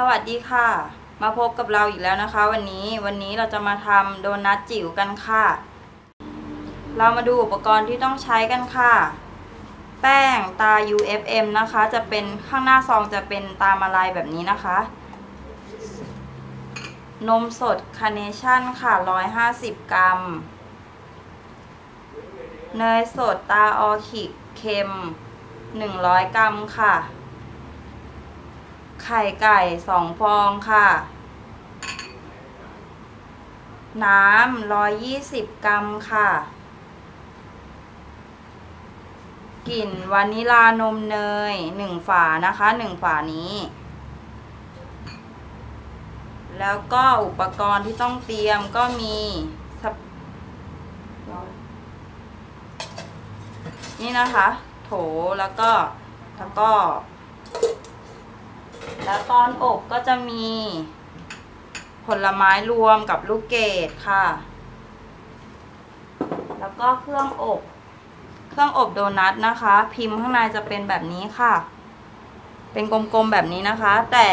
สวัสดีค่ะ มาพบกับเราอีกแล้วนะคะ วันนี้วันนี้เราจะมาทำโดนัทจิ๋วกันค่ะ เรามาดูอุปกรณ์ที่ต้องใช้กันค่ะ แป้งตา UFM นะคะ จะเป็นข้างหน้าซองจะเป็นตามาลายแบบนี้นะคะ นมสดคาเนชั่นค่ะ 150 กรัม เนยสดตาออคิดเค็ม 100 กรัมค่ะ ไข่ไก่สองฟองค่ะ น้ำร้อยยี่สิบกรัมค่ะ กลิ่นวานิลานมเนยหนึ่งฝานะคะหนึ่งฝานี้ แล้วก็อุปกรณ์ที่ต้องเตรียมก็มีนี่นะคะ โถแล้วก็แล้วก็ แล้วตอนอบก็จะมี ผลไม้รวมกับลูกเกดค่ะ แล้วก็เครื่องอบ เครื่องอบโดนัทนะคะ พิมพ์ข้างในจะเป็นแบบนี้ค่ะ เป็นกลมๆแบบนี้นะคะ แต่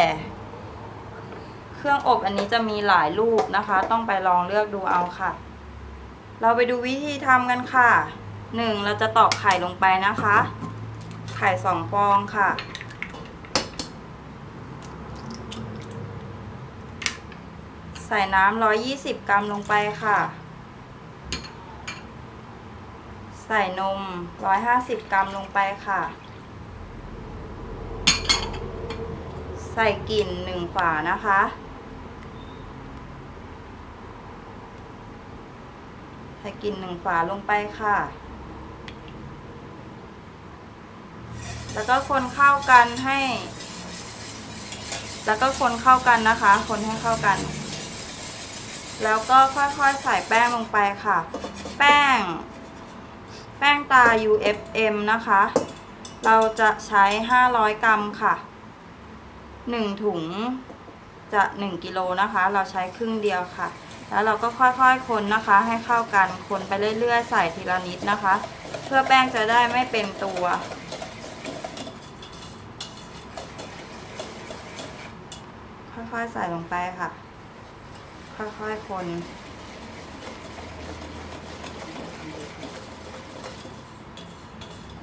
เครื่องอบอันนี้จะมีหลายรูปนะคะ ต้องไปลองเลือกดูเอาค่ะ เราไปดูวิธีทำกันค่ะหนึ่งเราจะตอกไข่ลงไปนะคะ ไข่สองฟองค่ะ ส่น้ำร้อยยี่สิบกรัมลงไปค่ะ ใส่นมร้อยหาสิบกรัมลงไปค่ะ ใส่กลิ่นหนึ่งฝานะคะ ใส่กลิ่นหนึ่งฝาลงไปค่ะ แล้วก็คนเข้ากันให้แล้วก็คนเข้ากันนะคะ คนให้เข้ากัน แล้วก็ค่อยๆใส่แป้งลงไปค่ะ แป้ง แป้งตา UFM นะคะ เราจะใช้ 500 กรัมค่ะ1ถุงจะ 1กิโลนะคะ เราใช้ครึ่งเดียวค่ะ แล้วเราก็ค่อยๆคนนะคะ ให้เข้ากัน คนไปเรื่อยๆ ใส่ทีละนิดนะคะ เพื่อแป้งจะได้ไม่เป็นตัว ค่อยๆใส่ลงไปค่ะ ค่อยๆคน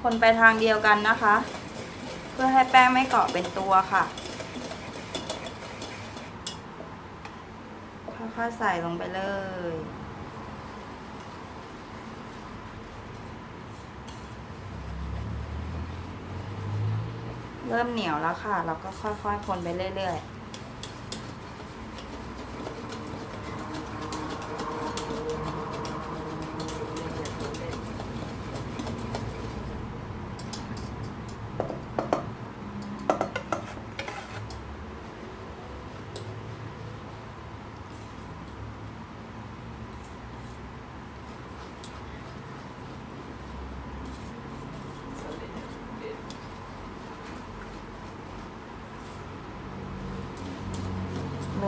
คนไปทางเดียวกันนะคะ เพื่อให้แป้งไม่เกาะเป็นตัวค่ะ ค่อยๆใส่ลงไปเลย เริ่มเหนียวแล้วค่ะ เราก็ค่อยๆคนไปเรื่อยๆ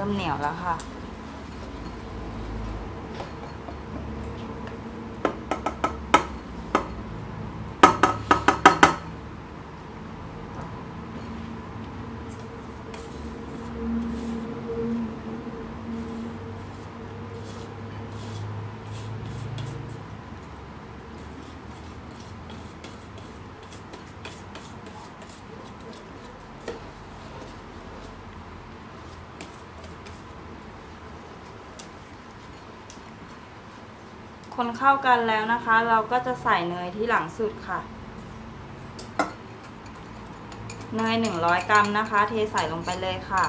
เริ่มเหนียวแล้วค่ะ คนเข้ากันแล้วนะคะ เราก็จะใส่เนยที่หลังสุดค่ะ เนยหนึ่งร้อยกรัมนะคะ เทใส่ลงไปเลยค่ะ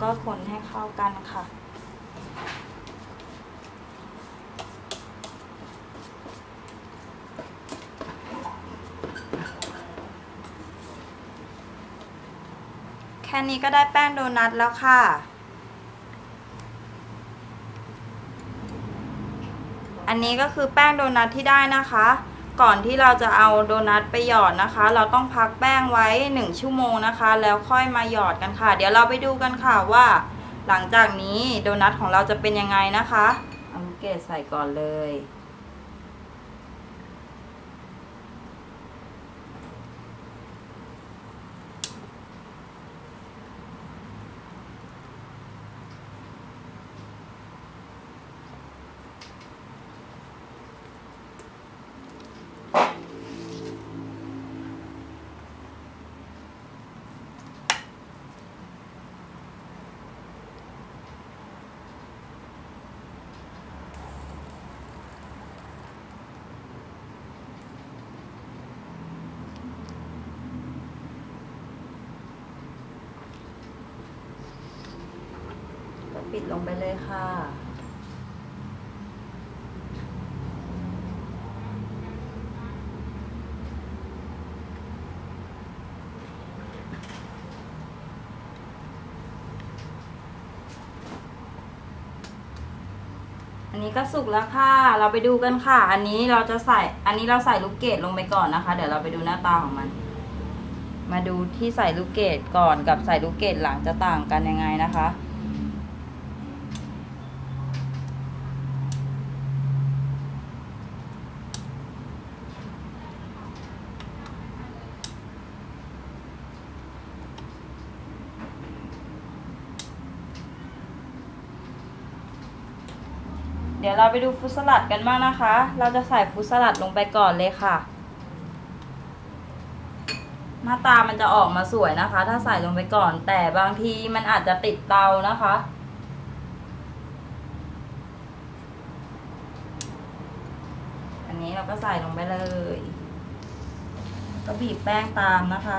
ก็คนให้เข้ากันค่ะ แค่นี้ก็ได้แป้งโดนัทแล้วค่ะ อันนี้ก็คือแป้งโดนัทที่ได้นะคะ ก่อนที่เราจะเอาโดนัทไปหยอดนะคะ เราต้องพักแป้งไว้ 1 ชั่วโมงนะคะ แล้วค่อยมาหยอดกันค่ะ เดี๋ยวเราไปดูกันค่ะว่า หลังจากนี้โดนัทของเราจะเป็นยังไงนะคะเอาลูกเกดใส่ก่อนเลย น ปิดลงไปเลยค่ะ อันนี้ก็สุกแล้วค่ะ เราไปดูกันค่ะ อันนี้เราจะใส่ อันนี้เราใส่ลูกเกดลงไปก่อนนะคะ เดี๋ยวเราไปดูหน้าตาของมันมาดูที่ใส่ลูกเกดก่อนกับใส่ลูกเกดหลังจะต่างกันยังไงนะคะ เดี๋ยวเราไปดูฟรุตสลัดกันบ้างนะคะ เราจะใส่ฟรุตสลัดลงไปก่อนเลยค่ะ หน้าตามันจะออกมาสวยนะคะ ถ้าใส่ลงไปก่อน แต่บางทีมันอาจจะติดเตานะคะ อันนี้เราก็ใส่ลงไปเลย ก็บีบแป้งตามนะคะ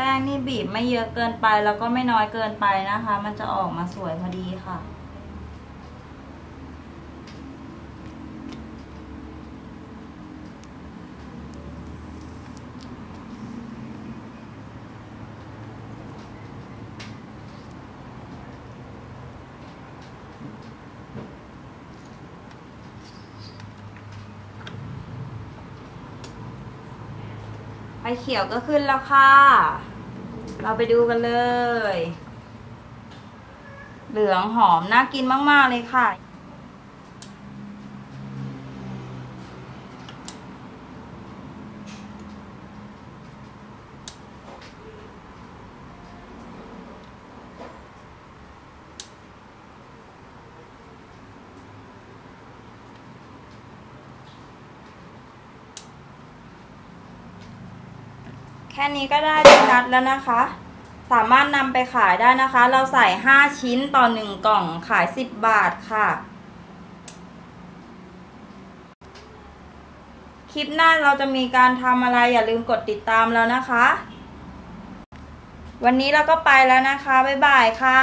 ป้งนี่บีบไม่เยอะเกินไปแล้วก็ไม่น้อยเกินไปนะคะ มันจะออกมาสวยพอดีค่ะ ไฟเขียวก็ขึ้นแล้วค่ะ เราไปดูกันเลย เหลืองหอมน่ากินมาก ๆ เลยค่ะ แค่นี้ก็ได้โดนัทแล้วนะคะ สามารถนำไปขายได้นะคะ เราใส่ 5 ชิ้นต่อ 1 กล่องขาย 10 บาทค่ะ คลิปหน้าเราจะมีการทำอะไรอย่าลืมกดติดตามแล้วนะคะ วันนี้เราก็ไปแล้วนะคะ บ๊ายบายค่ะ